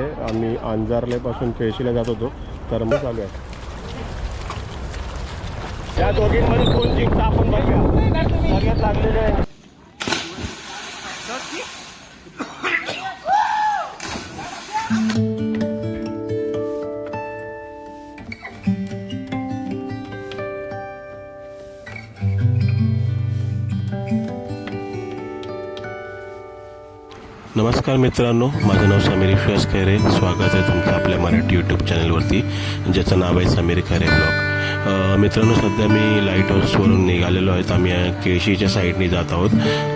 आम्ही अंजारलेपासून केळशीला जात होतो तर मग चालू आहे. या दोघींमध्ये कोण जिंकता आपण बघूया सगळ्यात लागलेले नमस्कार मित्रांनो माझं नाव समीर विश्वास खैरे. स्वागत आहे तुमचं आपल्या मराठी यूट्यूब चॅनलवरती ज्याचं नाव आहे समीर खैरे ब्लॉग मित्रांनो सध्या मी लाइट हाऊसवरून निघालेलो आहेत आम्ही केळशीच्या साईडने जात आहोत.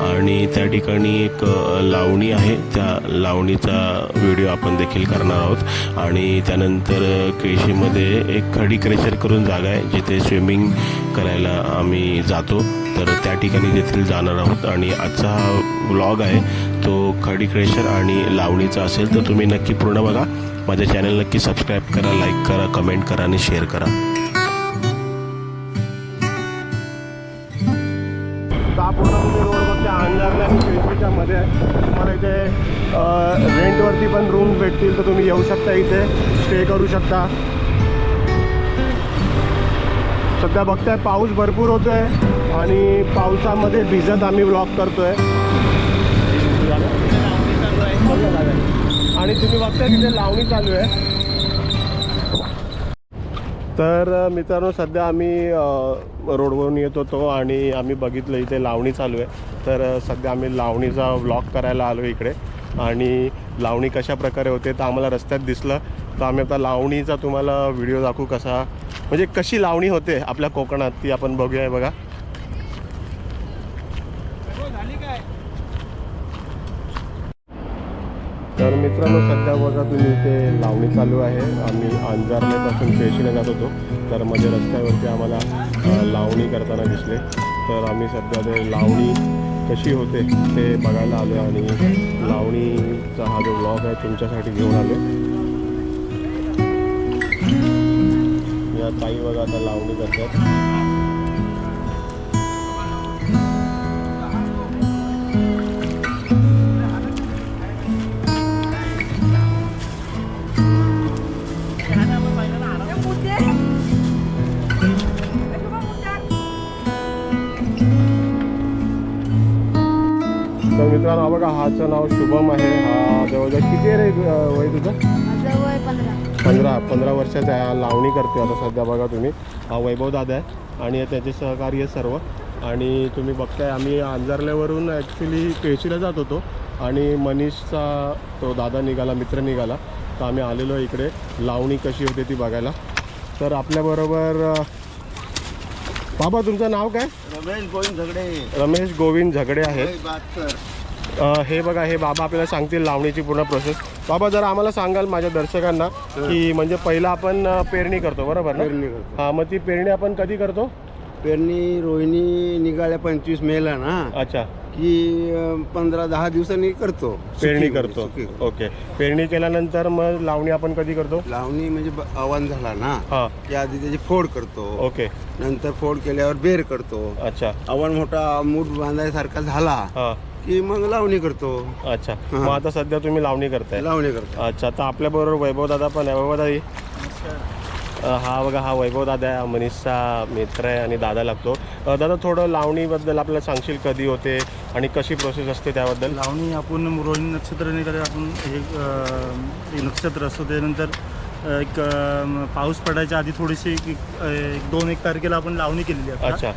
आणि त्या ठिकाणी एक लावणी आहे. त्या लावणीचा व्हिडिओ आपण देखील करणार आहोत. आणि त्यानंतर केळशीमध्ये एक खडी क्रेशर करून जागा आहे जिथे स्विमिंग करायला आम्ही जातो. तर त्या ठिकाणी देखील जाणार आहोत. आणि आजचा हा व्लॉग आहे तो खडी क्रेशर आणि लावणीचा असेल तर तुम्ही नक्की पूर्ण बघा. माझ्या चॅनल नक्की सबस्क्राईब करा लाईक करा कमेंट करा आणि शेअर करा. आणि मध्ये आहे तुम्हाला इथे रेंटवरती पण रूम भेटतील तर तुम्ही येऊ शकता इथे. स्टे करू शकता. सध्या बघताय पाऊस भरपूर होतोय आणि पावसामध्ये भिजत आम्ही ब्लॉक करतोय. आणि तुम्ही बघताय तिथे लावणी चालू आहे. तर मित्रांनो सध्या आम्ही रोडवरून येत होतो आणि आम्ही बघितलं इथे लावणी चालू आहे. तर सध्या आम्ही लावणीचा व्लॉग करायला आलो इकडे. आणि लावणी कशा प्रकारे होते तर आम्हाला रस्त्यात दिसलं. तर आम्ही आता लावणीचा तुम्हाला व्हिडिओ दाखवू कसा म्हणजे कशी लावणी होते आपल्या कोकणात ती आपण बघूया बघा. हो, तर मित्रांनो सध्या बघा तुम्ही इथे लावणी चालू आहे. आम्ही अंजारनेपासून पेशीला जात होतो. तर म्हणजे रस्त्यावरती आम्हाला लावणी करताना दिसले. तर आम्ही सध्या ते लावणी कशी होते ते बघायला आलो आणि लावणीचा हा जो ब्लॉग आहे तुमच्यासाठी घेऊन आलो या ताई बघा आता लावणी करतात. मित्रांनो हा बघा हाचं नाव शुभम आहे. हा जवळजवळ किती आहे रे वय तुझं? पंधरा. पंधरा वर्षाचा आहे. हा लावणी करते आता सध्या बघा तुम्ही. हा वैभव दादा आहे आणि त्याचे सहकारी आहे सर्व. आणि तुम्ही बघताय आम्ही अंजारल्यावरून ॲक्च्युली केळशीला जात होतो आणि मनीषचा तो दादा निघाला मित्र निघाला. तर आम्ही आलेलो इकडे. लावणी कशी होते ती बघायला. तर आपल्याबरोबर बाबा तुमचं नाव काय? रमेश गोविंद झगडे. रमेश गोविंद झगडे आहेत. हे बघा हे बाबा आपल्याला सांगतील लावणीची पूर्ण प्रोसेस बाबा जरा आम्हाला सांगाल माझ्या दर्शकांना की म्हणजे पहिला आपण पेरणी करतो बरोबर ना? पेरणी करतो. हा मग ती पेरणी आपण कधी करतो? पेरणी रोहिणी निघाल्या पंचवीस मेला ना. अच्छा. की अं, पंधरा दहा दिवसांनी करतो. पेरणी सुकी- करतो. सुकी. ओके. पेरणी केल्यानंतर मग लावणी आपण कधी करतो? लावणी म्हणजे ब- अवान झाला ना हा. की आधी त्याची फोड करतो. ओके. नंतर फोड केल्यावर बेर करतो. अच्छा. अवान मोठा मूठ बांधायसारखा झाला. हा. की मग लावणी करतो. अच्छा. मग आता सध्या तुम्ही लावणी करताय. लावणी करतो अच्छा तर आपल्याबरोबर वैभव दादा पण आहे. वैभव दादी हा बघा हा वैभव दादा आहे. मनीषचा मित्र आहे आणि दादा लागतो. दादा थोडं लावणीबद्दल आपल्याला सांगशील कधी होते आणि कशी प्रोसेस असते त्याबद्दल? लावणी आपण रोहिणी नक्षत्राने करे आपण हे एक नक्षत्र असतो त्यानंतर एक पाऊस पडायच्या आधी थोडीशी एक दोन एक तारखेला आपण लावणी केलेली आहे आता. अच्छा.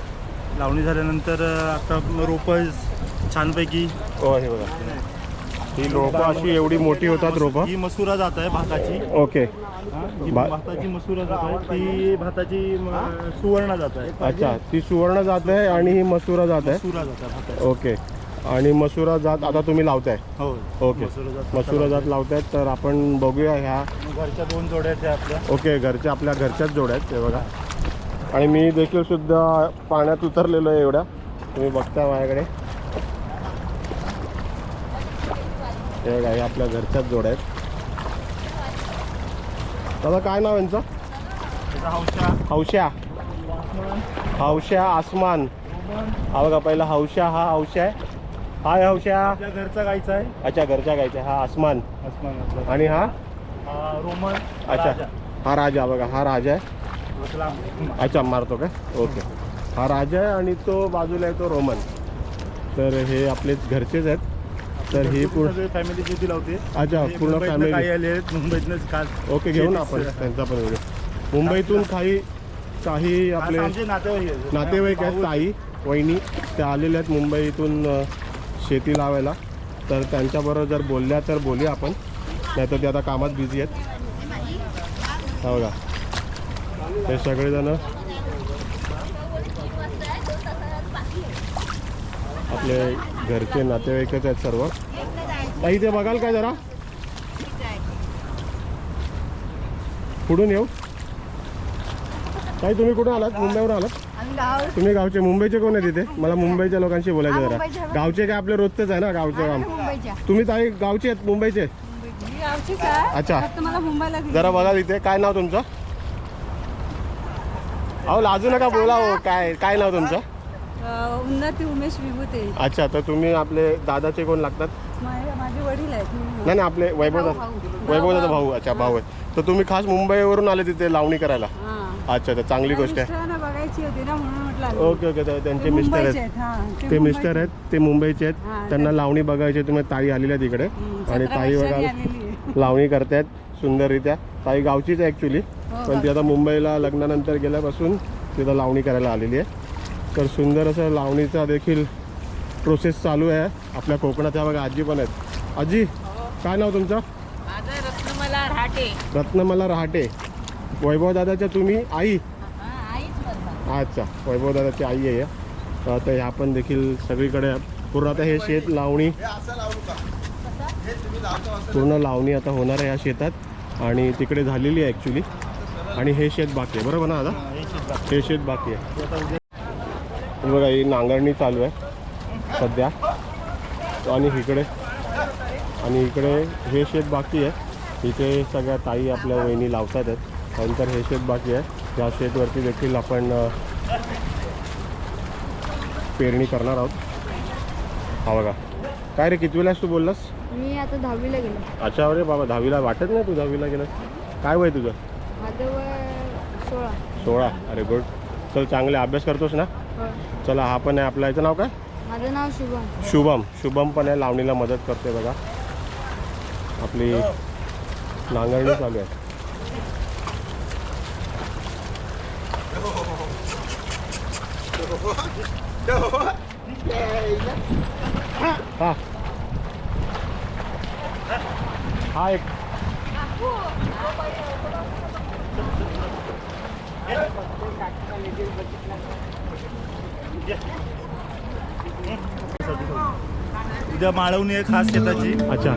लावणी झाल्यानंतर आता रोपं छानपैकी. हो हे बघा. ही रोपं अशी एवढी मोठी होतात रोपं. ही मसुरा जात आहे भाताची. ओके. हा, ही भा- भाताची मसुरा जात आहे. ती भाताची म, सुवर्ण जात आहे. अच्छा ती सुवर्ण जात आहे आणि ही मसुरा जात आहे. मसुरा जात आहे भाताची. ओके. आणि मसुरा जात आता तुम्ही लावताय. हो ओके. मसुरा जात मसुरा जात लावतायत तर आपण बघूया ह्या. घरच्या दोन जोड्या आहेत आपल्या. ओके घरच्या आपल्या घरच्याच जोड्या आहेत ते बघा. आणि मी देखील सुद्धा पाण्यात उतरलेलो आहे एवढ्या. तुम्ही बघताय माझ्याकडे. हे बघा हे आपल्या घरच्याच जोड्या आहेत. दादा काय नाव यांचं? त्याचा हौशा. हौशा हौशा आसमान. हा बघा पहिला हौशा हा हौशा आहे. हाय हौशा. आपल्या घरचा गायचा आहे. अच्छा घरच्या गायचा हा आसमान. आपला. आणि हा? रोमन अच्छा. हा राजा बघा हा राजा आहे. अच्छा मारतो काय ओके. हा राजा आहे आणि तो बाजूला आहे तो रोमन. तर हे आपलेच घरचेच आहेत. तर ही पूर्ण फॅमिली शेती लावते. अच्छा, पूर्ण family. काही आले आहेत मुंबईतनं खास. ओके घेऊ ना आपण त्यांचा पण व्हिडिओ मुंबईतून काही काही आपले आमचे नातेवाईक आहेत. नातेवाईक आहेत भाऊ- ताई वहिनी त्या आलेल्या आहेत मुंबईतून अ, शेती लावायला. तर त्यांच्याबरोबर जर बोलल्या तर बोलूया आपण. नाही तर ते आता कामात बिझी आहेत. हा बघा. हे सगळेजण आपले घरचे नातेवाईकच आहेत सर्व. ताई ते बघाल काय जरा? कुठून येऊ. ताई तुम्ही कुठून आलात? मुंबईवर आलात? तुम्ही गावचे मुंबईचे कोण आहेत तिथे मला मुंबईच्या लोकांशी बोलायचं जरा. गावचे काय आपले रोजचेच आहे ना गावचे काम? तुम्ही ताई गावचे आहेत मुंबईचे? अच्छा. जरा बघा तिथे काय नाव तुमचं? अहो लाजू नका बोला हो काय काय नाव तुमचं? उन्नती उमेश विभूते अच्छा तर तुम्ही आपले दादाचे कोण लागतात माझे माझे वडील आहेत मी- नाही नाही आपले वैभव भाऊ, भाऊ. वैभवदाचा भाऊ अच्छा भाऊ आहे तर तुम्ही खास मुंबईवरून आले तिथे लावणी करायला हा. अच्छा तर चांगली गोष्ट आहे मिस्टरांना बघायची होती ना म्हणून म्हटलं आम्ही. ओके ओके तर त्यांचे मिस्टर मुंबईचे आहेत हा. ते मुंबईचे. मिस्टर आहेत ते मुंबईचे आहेत हा, त्यांना लावणी बघायची तुम्ही ताई आलेल्या तिकडे हम्म, आणि सतरा ताई वर्षांनी बघा आलेली आहे. लावणी करतायत सुंदररित्या ताई गावचीच आहे ॲक्च्युली हो पण ती आता मुंबईला लग्नानंतर गेल्यापासून तिथं लावणी करायला आलेली आहे तर सुंदर असं लावणीचा देखील प्रोसेस चालू आहे. आपल्या कोकणात ह्या बघा आजी पण आहेत. आजी काय नाव तुमचं? रत्नमला रहाटे. रत्नमला रहाटे. वैभव दादाच्या तुम्ही आई? अच्छा वैभव दादाची आई आहे. तर आता ह्या पण देखील सगळीकडे पूर्ण आता हे शेत लावणी. पूर्ण लावणी आता होणार आहे या शेतात. आणि तिकडे झालेली आहे ॲक्च्युली आणि हे शेत बाकी आहे. बरोबर ना दादा? हे शेत बाकी आहे. हे बघा ही नांगरणी चालू आहे सध्या. आणि इकडे आणि इकडे हे शेत बाकी आहे. इथे सगळ्या ताई आपल्या वहिनी लावतात आहेत. नंतर हे शेत बाकी आहे. या शेतवरती देखील आपण पेरणी करणार आहोत. हा बघा. काय रे कितवीला आहेस तू बोललास? मी आता दहावीला गेलो. अच्छा अरे बाबा दहावीला वाटत नाही तू दहावीला गेलास? काय वय तुझं? माझं वय सोळा. सोळा. अरे गुड. चल चांगले अभ्यास करतोस ना. चला हा पण आहे आपला. याचं नाव काय? माझं नाव शुभम. शुभम. शुभम पण आहे लावणीला मदत करते बघा. आपली नांगरणी चालू आहे. हा. हा एक. उद्या माळवणी आहे खास शेताची. अच्छा.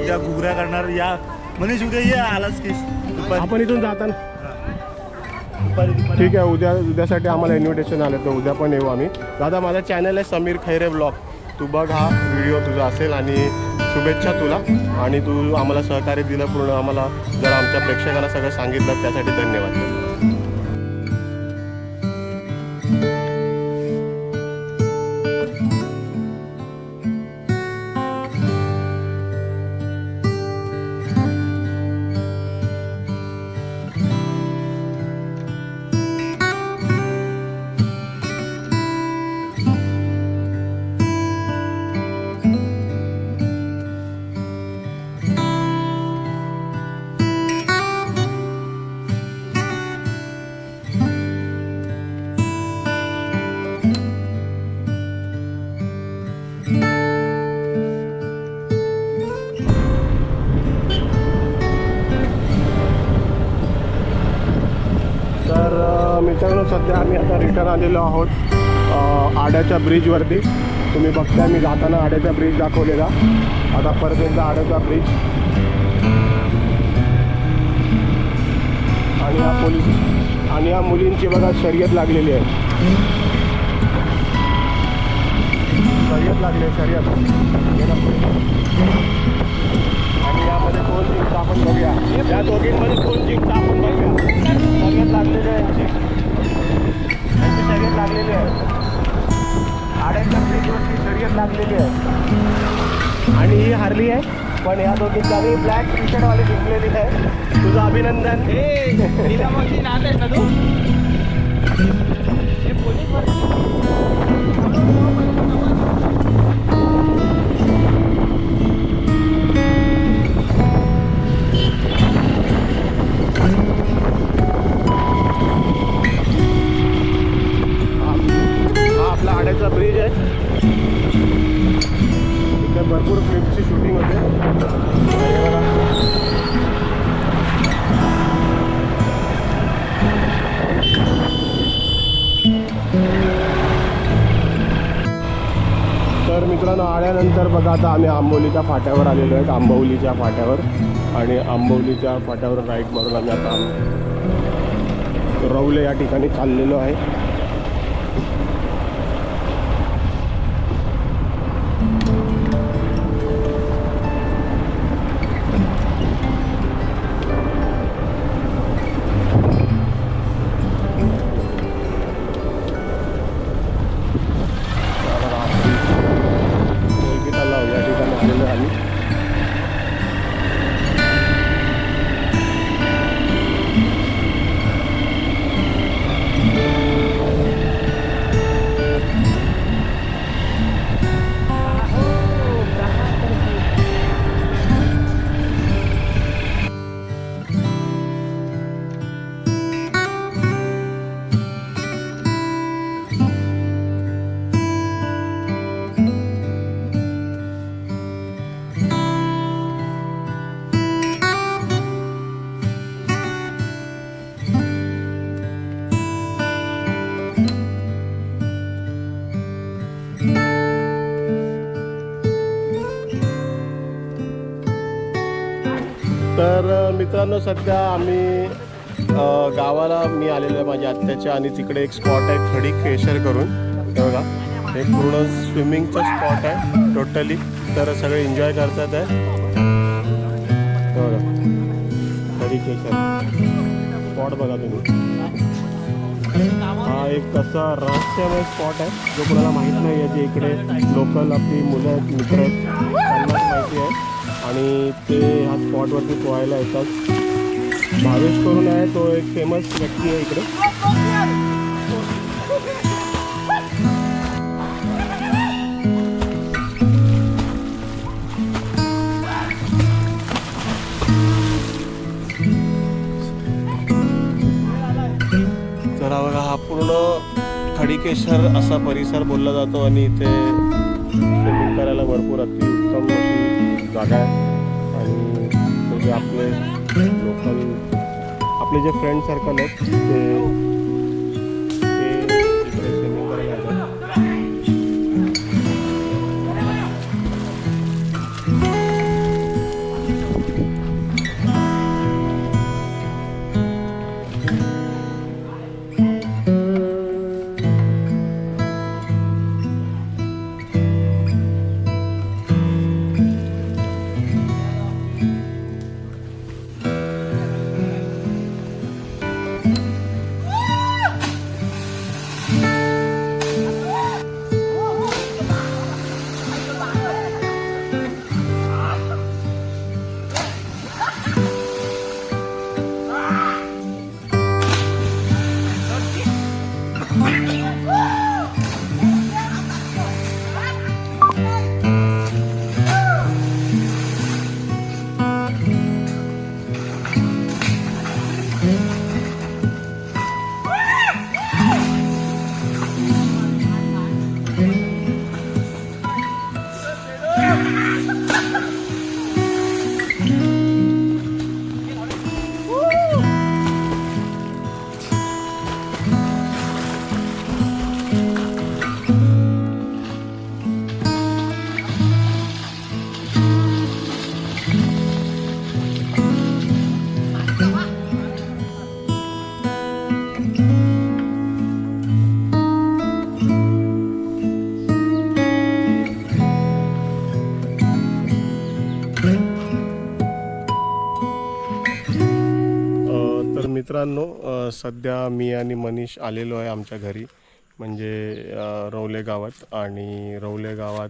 उद्या घुगऱ्या करणार या. मनीष उद्या ये आलाच की? दुपारी. आपण इथून जाताना. दुपारी दुपारी. ठीक आहे उद्या उद्यासाठी आम्हाला इन्व्हिटेशन आलं तर उद्या पण येऊ आम्ही. दादा माझा चॅनल आहे समीर खैरे ब्लॉग तू बघ हा व्हिडिओ तुझा असेल आणि शुभेच्छा तुला. आणि तू आम्हाला सहकार्य दिलं पूर्ण आम्हाला. जर आमच्या प्रेक्षकांना सगळं सांगितलं त्यासाठी धन्यवाद. आम्ही रिटर्न आलेलो आहोत. आड्याच्या ब्रिजवरती. तुम्ही बघताय मी जाताना आड्याचा ब्रिज दाखवलेला. आता परत एकदा आड्याचा ब्रिज. आणि या पोलीस आणि या मुलींची बघा शर्यत लागलेली आहे. शर्यत लागली आहे शर्यत. आणि यामध्ये कोण जिंकता आपण बघूया. या दोघींमध्ये कोण जिंकता आपण बघूया. शर्यत लागलेली आहे शर्यत लागलेली आहे. आड्याच्या शर्यत लागलेली आहे. आणि ही हारली आहे पण या दोघींनी ब्लॅक टी शर्ट वाली जिंकलेली आहे. तुझं अभिनंदन. हा तर मित्रांनो आल्यानंतर बघा आता आम्ही आंबोलीच्या फाट्यावर आलेलो आहेत आंबवलीच्या फाट्यावर. आणि आंबवलीच्या फाट्यावर राईट मारून आम्ही आता रवले या ठिकाणी चाललेलो आहे. मित्रांनो सध्या आम्ही गावाला मी आलेलो आहे माझ्या आत्याच्या आणि तिकडे एक स्पॉट आहे खडी केशर करून. बघा हे पूर्ण स्विमिंगचं स्पॉट आहे टोटली तर सगळे एन्जॉय करतात आहे बघा खडी केशर. स्पॉट बघा तुम्ही. हा एक असा रहस्यमय स्पॉट आहे जो कोणाला माहीत नाही आहे जे इकडे लोकल आपली मुलं आहेत मित्र आहेत त्यांनाच माहिती आहे. आणि ते ह्या स्पॉटवरती पोहायला येतात. भावेश करून आहे तो एक फेमस व्यक्ती आहे इकडे. तर हा बघा हा पूर्ण खडीकेश्वर असा परिसर बोलला जातो आणि इथे स्विमिंग करायला भरपूर अतिउत्तम अशी जागा आहे. आणि म्हणजे आपले लोकल आपले जे फ्रेंड सर्कल आहेत ते मित्रांनो सध्या मी आणि मनीष आलेलो आहे आमच्या घरी म्हणजे रवले गावात आणि रवले गावात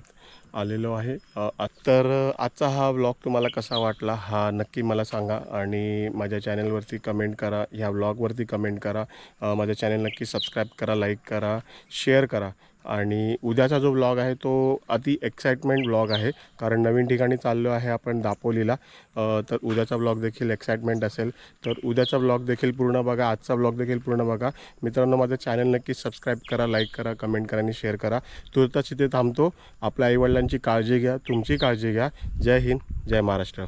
आलेलो आहे. आ- तर आजचा हा ब्लॉग तुम्हाला कसा वाटला हा नक्की मला सांगा आणि माझ्या चॅनलवरती कमेंट करा ह्या ब्लॉगवरती कमेंट करा. माझ्या माझं चॅनल नक्की सबस्क्राईब करा लाईक करा शेअर करा. आणि उद्याचा जो ब्लॉग आहे तो अति एक्साइटमेंट ब्लॉग आहे. कारण नवीन ठिकाणी चाललो आहे आपण दापोलीला. तर उद्याचा ब्लॉग देखील एक्साइटमेंट असेल. तर उद्याचा ब्लॉग देखील पूर्ण बघा. आजचा ब्लॉग देखील पूर्ण बघा. मित्रांनो माझं चॅनल नक्की सबस्क्राईब करा लाईक करा कमेंट करा आणि शेअर करा. तुर्तास इथे थांबतो. आपल्या आईवडिलांची काळजी घ्या. तुमची काळजी घ्या. जय हिंद. जय महाराष्ट्र.